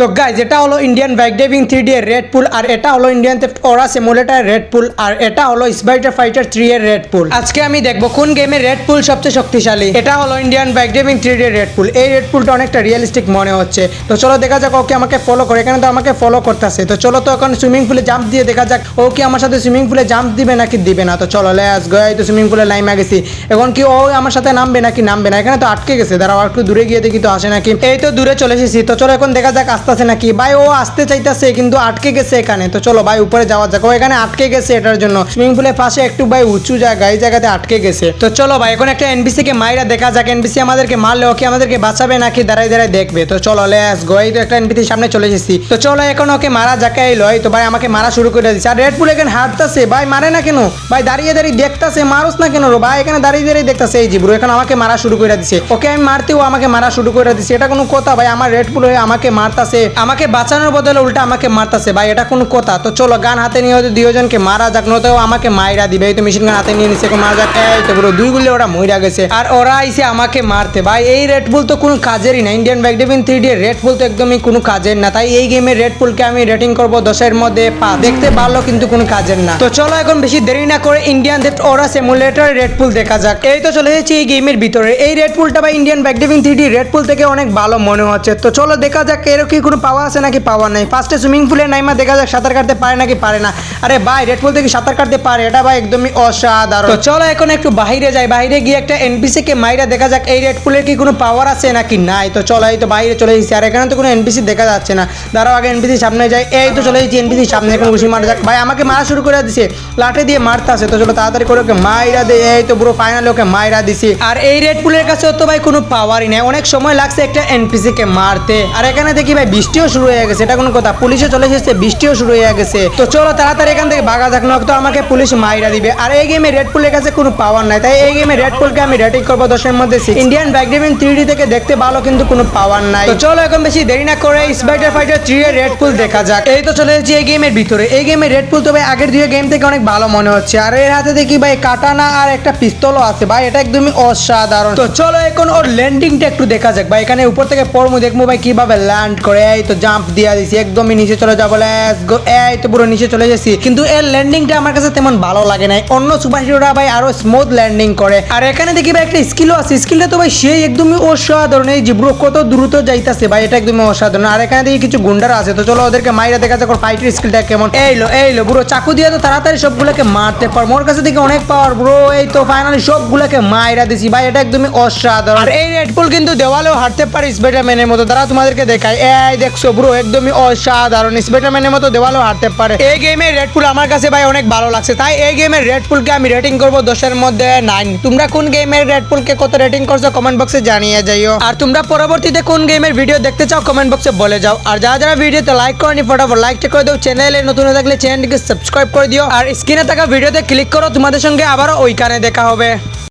তো গাই যেটা হলো Indian bike driving three D এর রেড পুল আর এটা হলো ইন্ডিয়ান থেফট ওরা সিমুলেটার রেড পুল আর এটা হলো স্পাইটার ফাইটার থ্রি এর রেড পুল আজকে আমি দেখব কোন গেমের রেড পুল সবচেয়ে শক্তিশালী। এটা হলো Indian bike driving three D এর রেড পুল এই রেড পুলটা অনেকটা রিয়েলিস্টিক মনে হচ্ছে। তো চলো দেখা যাক ওকে আমাকে ফলো করে। এখানে তো আমাকে ফলো করতেছে। তো চলো তো এখন সুইমিং পুলে জাম্প দিয়ে দেখা যাক ও কি আমার সাথে সুইমিং পুলে জাম্প দিবে নাকি দিবে না। তো চলো লেস গয় তো সুইমিং পুলে লাইমে গেছি এখন কি ও আমার সাথে নামবে নাকি নামবে না? এখানে তো আটকে গেছে। দাঁড়াও একটু দূরে গিয়ে দেখি তো আসে নাকি। এই তো দূরে চলে এসেছি। তো চলো এখন দেখা যাক আসতেছে নাকি? ভাই, ও আসতে চাইতেছে, কিন্তু আটকে গেছে এখানে। তো চলো ভাই, উপরে যাওয়া যাক। ও এখানে আটকে গেছে এটার জন্য। সুইমিং পুলের পাশে একটু ভাই উঁচু জায়গা, এই জায়গাতে আটকে গেছে। তো চলো ভাই, এখন একটা এনবিসি কে মাইরা দেখা যাক। এনবিসি আমাদেরকে মারলে ওকে আমাদেরকে বাঁচাবে নাকি দাঁড়াই দাঁড়াই দেখবে। তো চলো লেস গো এই তো একটা এনবিসি সামনে চলে এসেছি। তো চলো, এখন ওকে মারা যাকে, এই লয়। তো ভাই, আমাকে মারা শুরু করে দিচ্ছে আর রেড পুল এখানে হাঁটতেছে। ভাই, মারে না কেন? ভাই, দাঁড়িয়ে দাঁড়িয়ে দেখতাছে। মারুস না কেন রো ভাই? এখানে দাঁড়িয়ে দাঁড়িয়ে দেখতাছে। এই জিব্রু এখন আমাকে মারা শুরু করে দিছে। ওকে আমি মারতেও আমাকে মারা শুরু করে দিছে। এটা কোনো কথা ভাই, আমার রেড পুল হয়ে আমাকে মারতাছে। আমাকে বাঁচানোর বদলে উল্টা আমাকে মারতাছে, ভাই, এটা কোনো কথা। তো চলো, গান হাতে নিয়ে হয়তো দুইজনকে মারা যাক, নয়তো ও আমাকে মাইরা দিবে। এই তো মেশিন গান হাতে নিয়ে নিছে মারা যাক। এই তো পুরো দুই গুলি ওরা মইরা গেছে। আর ওরা আইসে আমাকে মারতে। ভাই, এই রেড পুল তো কোনো কাজেরই না। Indian bike driving three D red pool তো একদমই কোনো কাজের না। তাই এই গেমের রেড পুলকে আমি রেটিং করব দশের মধ্যে পা। দেখতে ভালো কিন্তু কোনো কাজের না। তো চলো, এখন বেশি দেরি না করে Indian theft auto simulator red pool দেখা যাক। এই তো চলে এসেছি এই গেমের ভিতরে। এই রেড পুলটা বা Indian bike driving three D red pool থেকে অনেক ভালো মনে হচ্ছে। তো চলো, দেখা যাক এর কি কোনো পাওয়া আছে নাকি? পাওয়া নাই। ফার্স্টে সুইমিং পুলে নাইমা দেখা যাক সাঁতার কাটতে পারে নাকি পারে না। আরে ভাই রেড পুল থেকে সাঁতার কাটতে পারে এটা ভাই একদমই অসাধারণ। তো চলো এখন একটু বাইরে যাই বাইরে গিয়ে একটা এনপিসি কে মাইরা দেখা যাক এই রেড পুলের কি কোনো পাওয়ার আছে নাকি নাই? তো চলো এই তো বাইরে চলে এসেছি আর এখানে তো কোনো এনপিসি দেখা যাচ্ছে না। দাঁড়াও আগে এনপিসি সামনে যাই এই তো চলে এসেছি এনপিসি সামনে এখন ঘুষি মারা যাক। ভাই আমাকে মারা শুরু করে দিছে লাঠি দিয়ে মারতে আছে তো চলো তাড়াতাড়ি করে ওকে মাইরা দে এই তো পুরো ফাইনালি ওকে মাইরা দিছি। আর এই রেড পুলের কাছে তো ভাই কোনো পাওয়ারই নেই অনেক সময় লাগছে একটা এনপিসি কে মারতে। আর এখানে দেখি ভাই বৃষ্টিও শুরু হয়ে গেছে, এটা কোনো কথা। পুলিশে চলে এসেছে, বৃষ্টিও শুরু হয়ে গেছে। তো চলো তাড়াতাড়ি এখান থেকে ভাগা যাক, নয়তো আমাকে পুলিশ মাইরা দিবে। আর এই গেমে রেড পুলের কাছে কোনো পাওয়ার নাই, তাই এই গেমে রেড পুলকে আমি রেটিং করব দশের মধ্যে ইন্ডিয়ান ব্যাক ডেভিন থ্রি থেকে দেখতে ভালো, কিন্তু কোনো পাওয়ার নাই। তো চলো এখন বেশি দেরি না করে স্পাইডার ফাইটার থ্রি এর রেড পুল দেখা যাক। এই তো চলে এসেছি এই গেমের ভিতরে। এই গেমে রেড পুল তো ভাই আগের দুই গেম থেকে অনেক ভালো মনে হচ্ছে। আর এর হাতে দেখি ভাই কাটানা আর একটা পিস্তলও আছে। ভাই এটা একদমই অসাধারণ। তো চলো এখন ওর ল্যান্ডিংটা একটু দেখা যাক। ভাই এখানে উপর থেকে পড়মু দেখব ভাই কীভাবে ল্যান্ড করে। এই তো জাম্প দিয়া দিছি, একদমই নিচে চলে যাব লেটস গো এই তো পুরো নিচে চলে যাচ্ছি কিন্তু এর ল্যান্ডিংটা আমার কাছে তেমন ভালো লাগে নাই। অন্য সুপার হিরোরা ভাই আরও স্মুথ ল্যান্ডিং করে। আর এখানে দেখি ভাই একটা স্কিলও আছে। স্কিলটা তো ভাই সেই একদমই অসাধারণ। এই যে ব্রো কত দ্রুত যাইতাছে ভাই, এটা একদমই অসাধারণ। আর এখানে দেখি কিছু গুন্ডারা আছে। তো চলো ওদেরকে মাইরা দেখা যাক ফাইটের স্কিলটা কেমন। এইলো এইলো ব্রো চাকু দিয়ে তো তাড়াতাড়ি সবগুলোকে মারতে পার মোর কাছে দেখি অনেক পাওয়ার ব্রো এই তো ফাইনালি সবগুলোকে মাইরা দিছি ভাই, এটা একদমই অসাধারণ। আর এই রেড পুল কিন্তু দেওয়ালেও হাঁটতে পারে স্পাইডারম্যানের মতো। তারা তোমাদেরকে দেখায় এই দেখছ ব্রো একদমই অসাধারণ। স্পাইডারম্যানের মতো দেওয়ালেও হাঁটতে পারে। এই গেমের রেড পুল আমার কাছে ভাই অনেক ভালো লাগছে। তাই এই গেমের রেড পুলকে আমি রেটিং করব দশের মধ্যে নাইন তোমরা কোন গেমের রেড পুলকে কত রেটিং করছ কমেন্ট বক্সে জানিয়ে যাইও। আর তোমরা পরবর্তীতে কোন গেমের ভিডিও দেখতে চাও কমেন্ট বক্সে বলে যাও। আর যারা যারা ভিডিওতে লাইক করনি, ফটাফট লাইকটা করে দাও। চ্যানেলে নতুন থাকলে চ্যানেলটিকে সাবস্ক্রাইব করে দিও। আর স্ক্রিনে থাকা ভিডিওতে ক্লিক করো। তোমাদের সঙ্গে আবারও ওইখানে দেখা হবে।